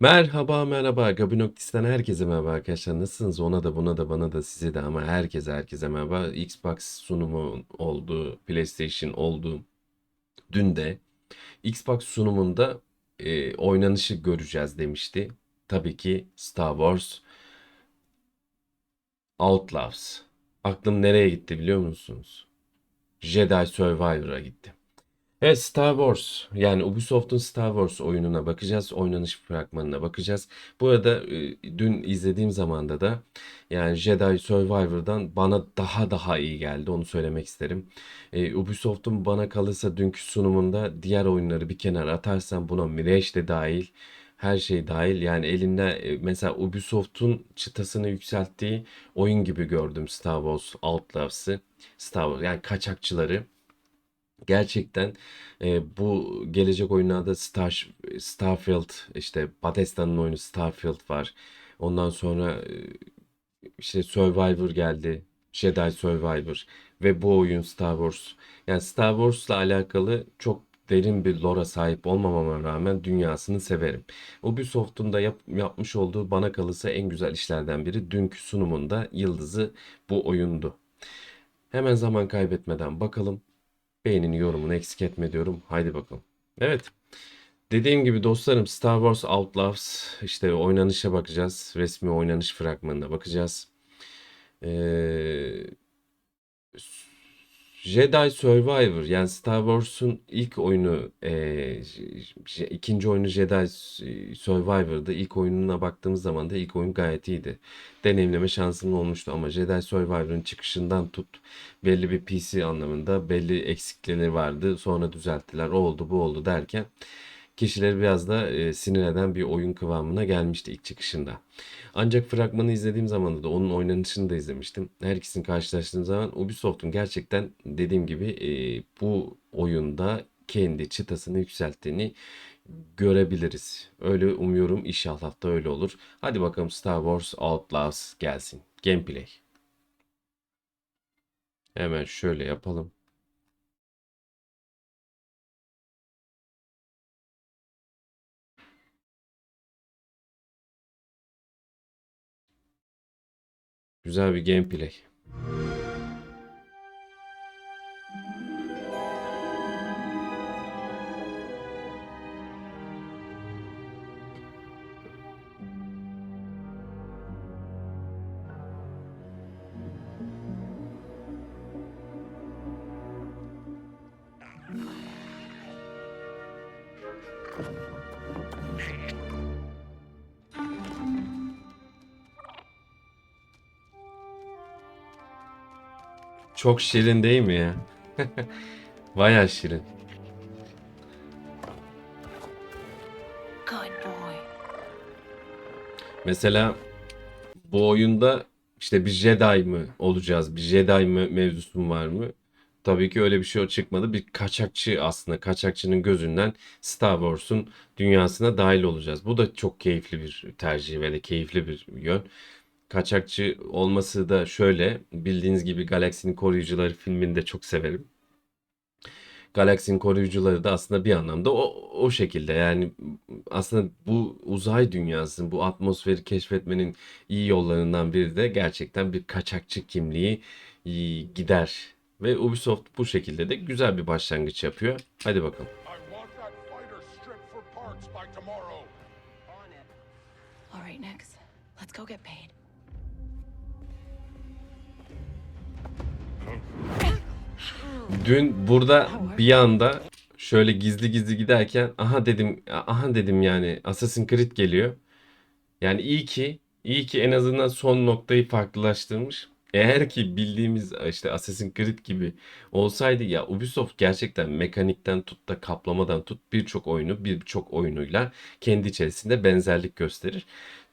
Merhaba merhaba. Gabinoktisten herkese merhaba arkadaşlar. Nasılsınız? Ona da buna da bana da size de ama herkese herkese merhaba. Xbox sunumu oldu PlayStation oldu dün de. Xbox sunumunda e, oynanışı göreceğiz demişti. Tabii ki Star Wars Outlaws. Aklım nereye gitti biliyor musunuz? Jedi Survivor'a gitti Evet Star Wars yani Ubisoft'un Star Wars oyununa bakacağız. Oynanış fragmanına bakacağız. Bu arada e, dün izlediğim zamanda da yani Jedi Survivor'dan bana daha daha iyi geldi. Onu söylemek isterim. E, Ubisoft'un bana kalırsa dünkü sunumunda diğer oyunları bir kenara atarsam buna Mirage de dahil. Her şey dahil yani elinde e, mesela Ubisoft'un çıtasını yükselttiği oyun gibi gördüm Star Wars Outlaws'ı. Star Wars yani kaçakçıları. Gerçekten e, bu gelecek oyunlarda Star, Starfield işte Bethesda'nın oyunu Starfield var. Ondan sonra e, işte Survivor geldi. Jedi Survivor ve bu oyun Star Wars. Yani Star Wars'la alakalı çok derin bir lore'a sahip olmamama rağmen dünyasını severim. Ubisoft'un da yap- yapmış olduğu bana kalırsa en güzel işlerden biri dünkü sunumunda yıldızı bu oyundu. Hemen zaman kaybetmeden bakalım. Beğenini yorumunu eksik etme diyorum. Haydi bakalım. Evet. Dediğim gibi dostlarım Star Wars Outlaws işte oynanışa bakacağız. Resmi oynanış fragmanına bakacağız. Ee, Jedi Survivor yani Star Wars'un ilk oyunu e, ikinci oyunu Jedi Survivor'dı. İlk oyununa baktığımız zaman da ilk oyun gayet iyiydi. Deneyimleme şansım olmuştu ama Jedi Survivor'ın çıkışından tut belli bir PC anlamında belli eksikleri vardı. Sonra düzelttiler. O oldu bu oldu derken kişileri biraz da e, sinir eden bir oyun kıvamına gelmişti ilk çıkışında. Ancak fragmanı izlediğim zaman da onun oynanışını da izlemiştim. Her ikisini karşılaştırdığım zaman Ubisoft'un gerçekten dediğim gibi e, bu oyunda kendi çıtasını yükselttiğini görebiliriz. Öyle umuyorum inşallah da öyle olur. Hadi bakalım Star Wars Outlaws gelsin. Gameplay. Hemen şöyle yapalım. Güzel bir gameplay. Çok şirin değil mi ya? Bayağı şirin. Good boy. Mesela bu oyunda işte bir Jedi mi olacağız? Bir Jedi mi mevzusun var mı? Tabii ki öyle bir şey çıkmadı. Bir kaçakçı aslında. Kaçakçının gözünden Star Wars'un dünyasına dahil olacağız. Bu da çok keyifli bir tercih ve de keyifli bir yön. Kaçakçı olması da şöyle. Bildiğiniz gibi Galaksinin Koruyucuları filmini de çok severim. Galaksinin koruyucuları da aslında bir anlamda o, o şekilde yani aslında bu uzay dünyasının bu atmosferi keşfetmenin iyi yollarından biri de gerçekten bir kaçakçı kimliği iyi gider. Ve Ubisoft bu şekilde de güzel bir başlangıç yapıyor. Hadi bakalım. All right. Let's go get paid. Dün burada bir anda şöyle gizli gizli giderken aha dedim aha dedim yani Assassin's Creed geliyor. Yani iyi ki iyi ki en azından son noktayı farklılaştırmış. Eğer ki bildiğimiz işte Assassin's Creed gibi olsaydı ya Ubisoft gerçekten mekanikten tut da kaplamadan tut birçok oyunu birçok oyunuyla kendi içerisinde benzerlik gösterir.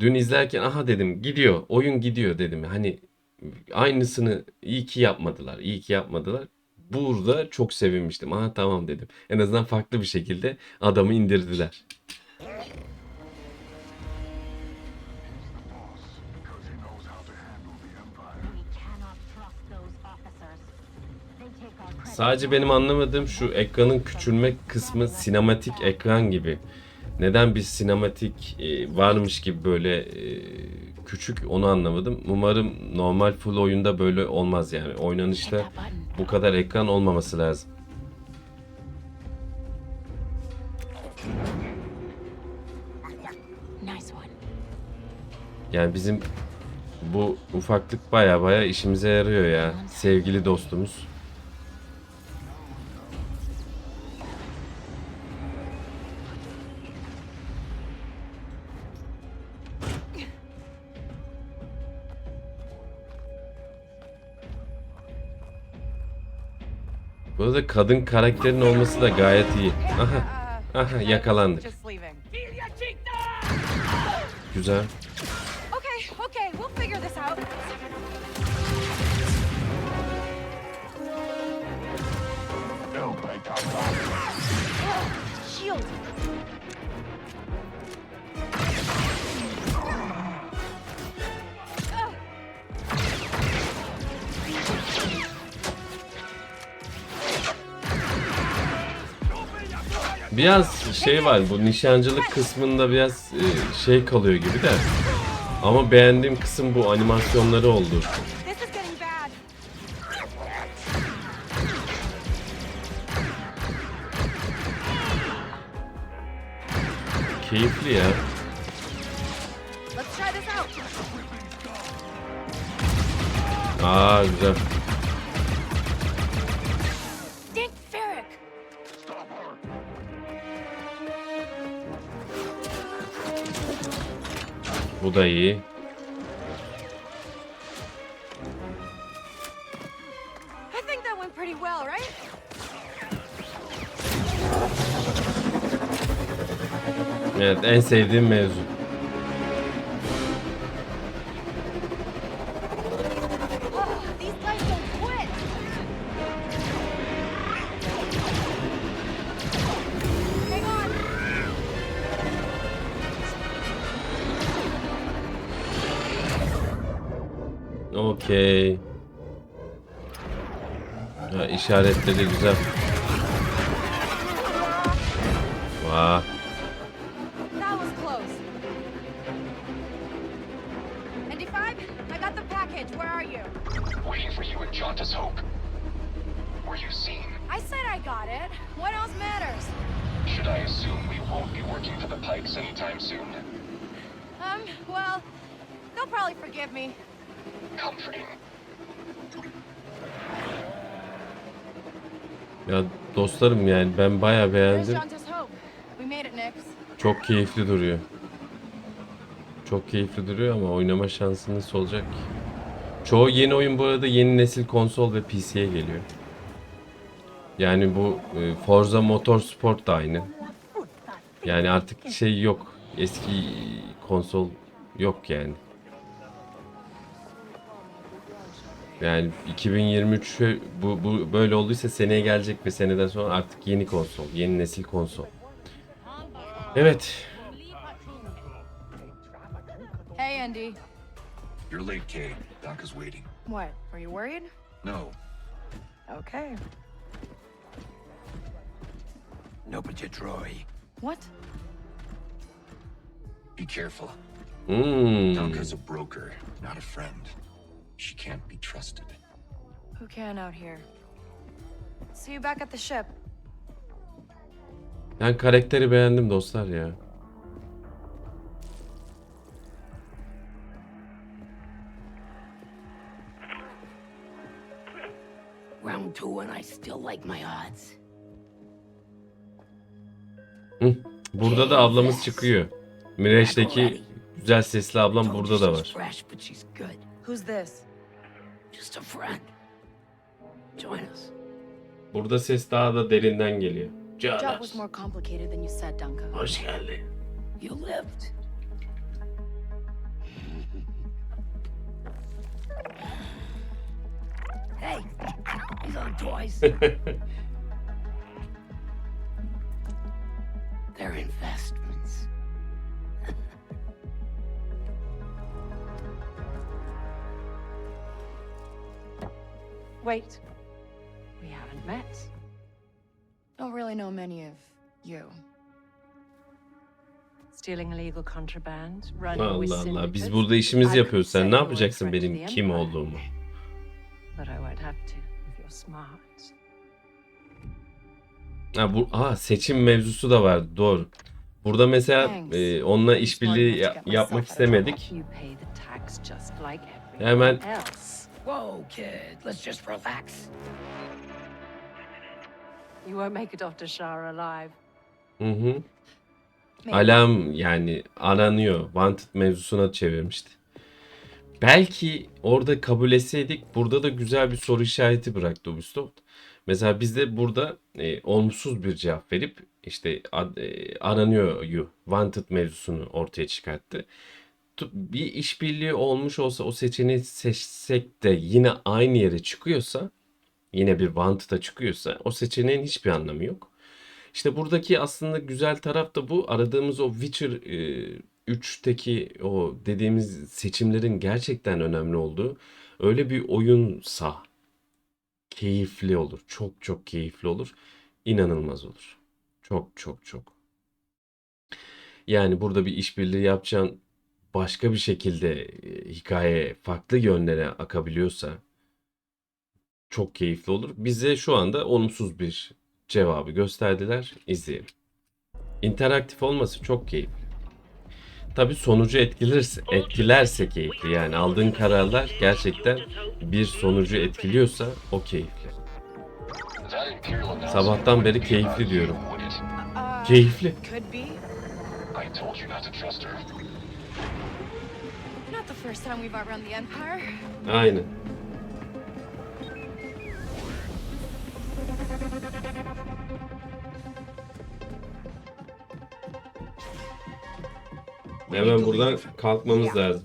Dün izlerken aha dedim gidiyor oyun gidiyor dedim. Hani aynısını iyi ki yapmadılar. iyi ki yapmadılar. Burada çok sevinmiştim. Aha tamam dedim. En azından farklı bir şekilde adamı indirdiler. Sadece benim anlamadığım şu ekranın küçülme kısmı sinematik ekran gibi. Neden bir sinematik e, varmış gibi böyle e, küçük onu anlamadım. Umarım normal full oyunda böyle olmaz yani. Oynanışta bu kadar ekran olmaması lazım. Yani bizim bu ufaklık baya baya işimize yarıyor ya. Sevgili dostumuz. Arada kadın karakterin olması da gayet iyi. Aha, aha yakalandık. Güzel. Okay, Biraz şey var bu nişancılık kısmında biraz e, şey kalıyor gibi de. Ama beğendiğim kısım bu animasyonları oldu. Keyifli ya. Aa güzel. Bu da iyi. Evet en sevdiğim mevzu. Okey. Ha, işaretleri güzel. Vah. That was close. Indy 5, I got the package. Where are you? Waiting for you at Jauntus Hope. Were you seen? I said I got it. What else matters? Should I assume we won't be working for the Pikes anytime soon? Um, well, they'll probably forgive me. Ya dostlarım yani ben bayağı beğendim. Çok keyifli duruyor. Çok keyifli duruyor ama oynama şansınız olacak. Çoğu yeni oyun bu arada yeni nesil konsol ve PC'ye geliyor. Yani bu e, Forza Motorsport da aynı. Yani artık şey yok. Eski konsol yok yani. Yani 2023 bu, bu böyle olduysa seneye gelecek ve seneden sonra artık yeni konsol, yeni nesil konsol. Evet, Hey, Indy. You're late, Kate. Doc is waiting. What? Are you worried? No. Okay. No, but you, Troy. What? Be careful. Hmm. Donka's a broker, not a friend. She can't be trusted. Who can out here? See you back at the ship. Ben karakteri beğendim dostlar ya. Round two and I still like my odds. Burada da ablamız çıkıyor. Mirage'deki güzel sesli ablam burada da var. Who's this? Just a friend. Join us. Burada ses daha da derinden geliyor. Job was more complicated than you said. Hoş geldin. You lived. hey, these aren't toys. Wait. We haven't met. Don't really know many of you. Stealing illegal contraband, running with Allah Allah. Biz syndicates. burada işimizi I yapıyoruz. Sen ne yapacaksın benim kim olduğumu? But I won't have to if you're smart. Ha bu aa seçim mevzusu da var. Doğru. Burada mesela e, onunla işbirliği ya- yapmak istemedik. Hemen-. Whoa, kid. Let's just relax. You won't make it off to Shara alive. Hı hı. Maybe. Alarm yani aranıyor. Wanted mevzusuna çevirmişti. Belki orada kabul etseydik burada da güzel bir soru işareti bıraktı Ubisoft. Mesela biz de burada e, olumsuz bir cevap verip işte ad- e, aranıyor you wanted mevzusunu ortaya çıkarttı. Bir işbirliği olmuş olsa o seçeneği seçsek de yine aynı yere çıkıyorsa yine bir wanted'a çıkıyorsa o seçeneğin hiçbir anlamı yok. İşte buradaki aslında güzel taraf da bu. Aradığımız o Witcher e, 3'teki o dediğimiz seçimlerin gerçekten önemli olduğu öyle bir oyunsa keyifli olur. Çok çok keyifli olur. İnanılmaz olur. Çok çok çok. Yani burada bir işbirliği yapacağın başka bir şekilde hikaye farklı yönlere akabiliyorsa çok keyifli olur. Bize şu anda olumsuz bir cevabı gösterdiler. İzleyelim. İnteraktif olması çok keyifli. Tabii sonucu etkilerse, etkilerse keyifli. Yani aldığın kararlar gerçekten bir sonucu etkiliyorsa o keyifli. Sabahtan beri keyifli you, diyorum. Uh, Keyifli. Could be. I told you not to trust her. Not the first time we've outrun the Empire. Aynen. Hemen buradan kalkmamız lazım.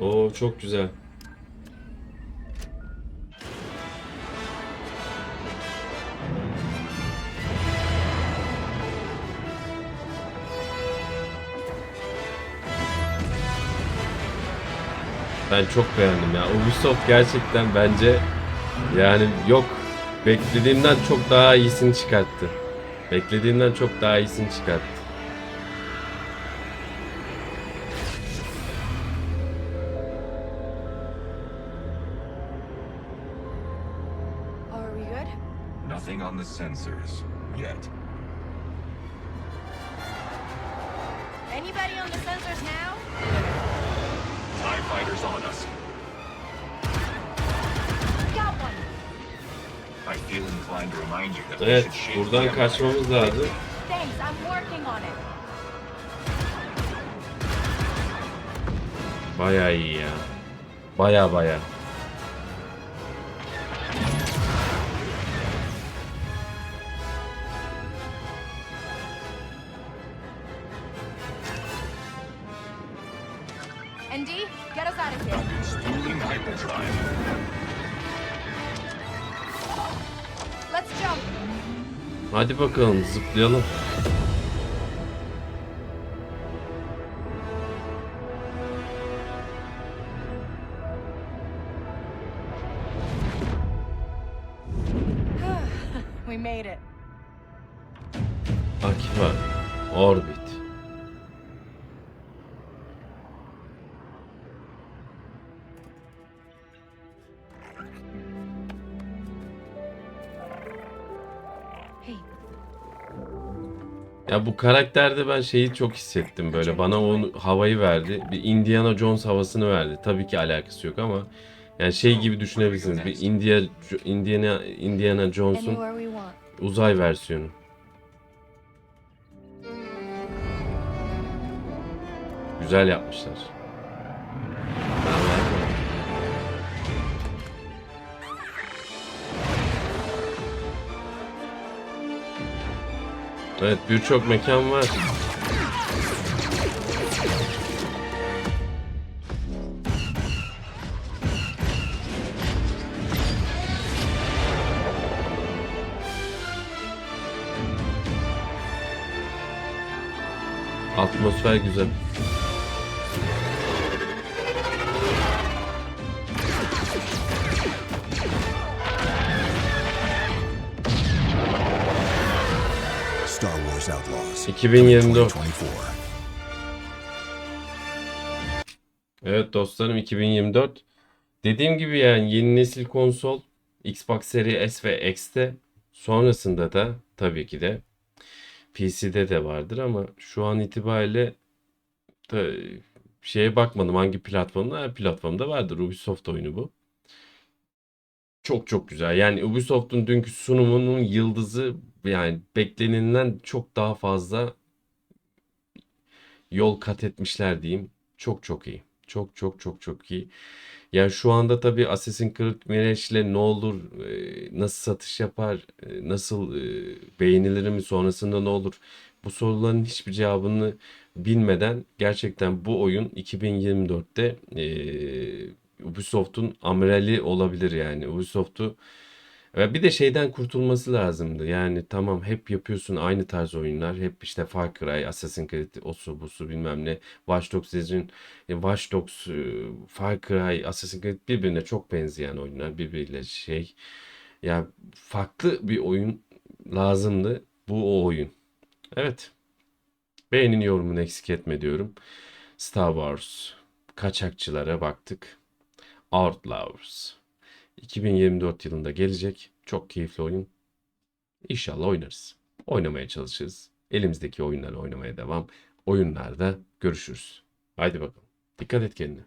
Oo çok güzel. Ben çok beğendim ya. Ubisoft gerçekten bence yani yok beklediğimden çok daha iyisini çıkarttı. Beklediğimden çok daha iyisini çıkarttı. Are we good? Nothing on the sensors yet. Evet buradan kaçmamız lazım. Baya iyi ya. Baya baya. Hadi bakalım zıplayalım. We made it. Akiva. Orbit. Ya bu karakterde ben şeyi çok hissettim böyle. Bana o havayı verdi. Bir Indiana Jones havasını verdi. Tabii ki alakası yok ama yani şey gibi düşünebilirsiniz. Bir India, Indiana, Indiana Jones'un uzay versiyonu. Güzel yapmışlar. Evet birçok mekan var. Atmosfer güzel. 2024. 2024. Evet dostlarım 2024. Dediğim gibi yani yeni nesil konsol Xbox Series S ve X'te sonrasında da tabii ki de PC'de de vardır ama şu an itibariyle da şeye bakmadım hangi platformda platformda vardır. Ubisoft oyunu bu. Çok çok güzel. Yani Ubisoft'un dünkü sunumunun yıldızı yani beklenenden çok daha fazla yol kat etmişler diyeyim. Çok çok iyi. Çok çok çok çok iyi. Yani şu anda tabii Assassin's Creed Mirage'le ne olur, e, nasıl satış yapar, e, nasıl e, beğenilir mi, sonrasında ne olur? Bu soruların hiçbir cevabını bilmeden gerçekten bu oyun 2024'te e, Ubisoft'un amirali olabilir yani. Ubisoft'u ve bir de şeyden kurtulması lazımdı. Yani tamam hep yapıyorsun aynı tarz oyunlar. Hep işte Far Cry, Assassin's Creed, osu busu bilmem ne. Watch Dogs'in e, Watch Dogs, e, Far Cry, Assassin's Creed birbirine çok benzeyen oyunlar. Birbiriyle şey. Ya farklı bir oyun lazımdı. Bu o oyun. Evet. Beğenin yorumunu eksik etme diyorum. Star Wars. Kaçakçılara baktık. Outlaws. 2024 yılında gelecek. Çok keyifli oyun. İnşallah oynarız. Oynamaya çalışırız. Elimizdeki oyunları oynamaya devam. Oyunlarda görüşürüz. Haydi bakalım. Dikkat et kendine.